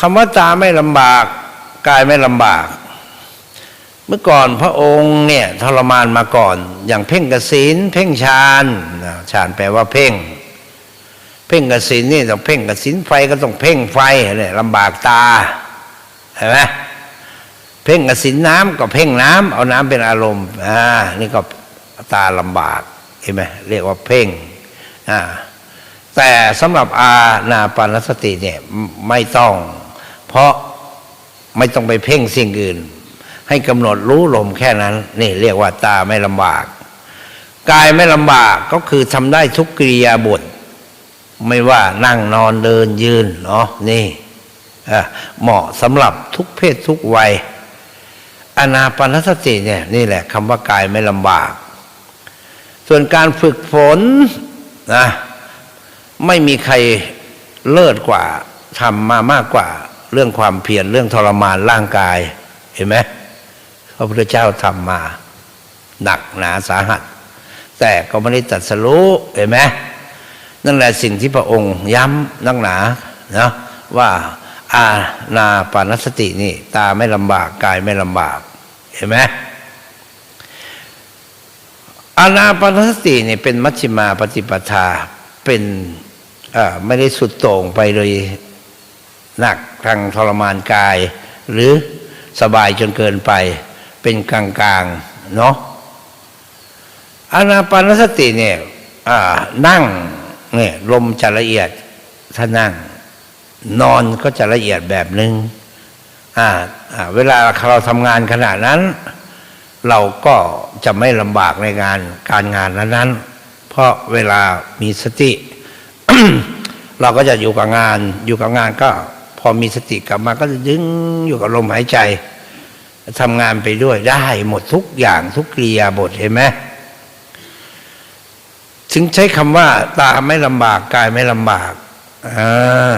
คำว่าตาไม่ลำบากกายไม่ลำบาก เมื่อก่อนพระองค์เนี่ยทรมานมาก่อน อย่างเพ่งกสินเพ่งฌานฌานแปลว่าเพ่ง เพ่งกสินนี่ต้องเพ่งกสินไฟก็ต้องเพ่งไฟเนี่ยลำบากตาเห็นไหมเพ่งกสินน้ำก็เพ่งน้ำเอาน้ำเป็นอารมณ์อ่านี่ก็ตาลำบากเห็นไหมเรียกว่าเพ่งอ่าแต่สำหรับอาณาปานสติเนี่ยไม่ต้อง เพราะไม่ต้องไปเพ่งสิ่งอื่น ให้กำหนดรู้ลมแค่นั้น นี่เรียกว่าตาไม่ลำบากกายไม่ลำบากก็คือทำได้ทุกกิริยาบท ไม่ว่านั่งนอนเดินยืนเนาะนี่เหมาะสำหรับทุกเพศทุกวัยอนาปนสติเนี่ยนี่แหละคำว่ากายไม่ลำบาก ส่วนการฝึกฝนนะไม่มีใครเลิศกว่าทำมามากกว่า เรื่องความเพียรเรื่องทรมานร่างกาย เห็นไหมพระพุทธเจ้าทำมา หนักหนาสาหัส แต่ก็ไม่ได้ตัดสรู้เห็นไหมนั่นแหละสิ่งที่พระองค์ย้ำนักหนานะว่าอาณาปานสตินี่ ตาไม่ลำบากกายไม่ลำบาก เห็นไหมอาณาปานสตินี่เป็นมัชฌิมาปฏิปทาเป็นไม่ได้สุดโต่งไปเลย หนักทางทรมานกาย หรือสบายจนเกินไป เป็นกลางๆเนาะอานาปานสติเนี่ยนั่งเนี่ยลมจะละเอียดถ้านั่ง นอนก็จะละเอียดแบบหนึง่งอ่าเวลาเราทำงานขณะนั้น เราก็จะไม่ลำบากในงานการงานนั้น ๆ เพราะเวลามีสติ เราก็จะอยู่กับงาน อยู่กับงานก็ พอมีสติกลับมาก็จะยึงอยู่กับลมหายใจทำงานไปด้วยได้หมดทุกอย่างทุกกิริยาบทเห็นไหมถึงใช้คำว่า ตาไม่ลำบากกายไม่ลำบากอ่า